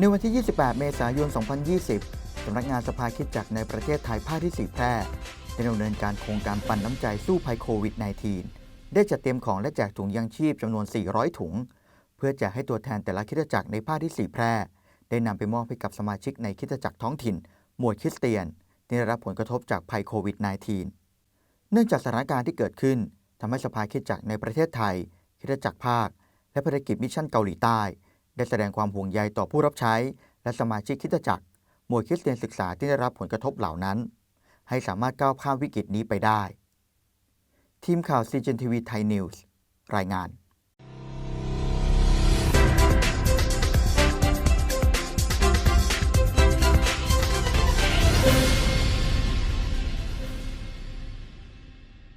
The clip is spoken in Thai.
ในวันที่ 28 เมษายน 2020 สำนักงานสภาคิดจักในประเทศไทยภาคที่ 4 แพร่ได้ดำเนินการโครงการปันน้ำใจสู้ภัยโควิด -19 ได้จัดเตรียมของและแจกถุงยังชีพจำนวน 400 ถุง เพื่อแจกให้ตัวแทนแต่ละคิดจักรในภาคที่ 4 แพร่ ได้นำไปมอบให้กับสมาชิกในคิดจักรท้องถิ่น หมวดคริสเตียนที่ได้รับผลกระทบจากภัยโควิด -19 เนื่องจากสถานการณ์ที่เกิดขึ้นทำให้สภาคิดจักในประเทศไทย คิดจักรภาค และภารกิจมิชชั่นเกาหลีใต้ ได้แสดงความห่วงใยต่อผู้รับใช้ และสมาชิกคริดจักรหมวยคริสเตียนศึกษาที่ได้รับผลกระทบเหล่านั้น ให้สามารถก้าวข้ามวิกฤตนี้ไปได้ ทีมข่าวซีเจนทีวีไทยนิวส์รายงาน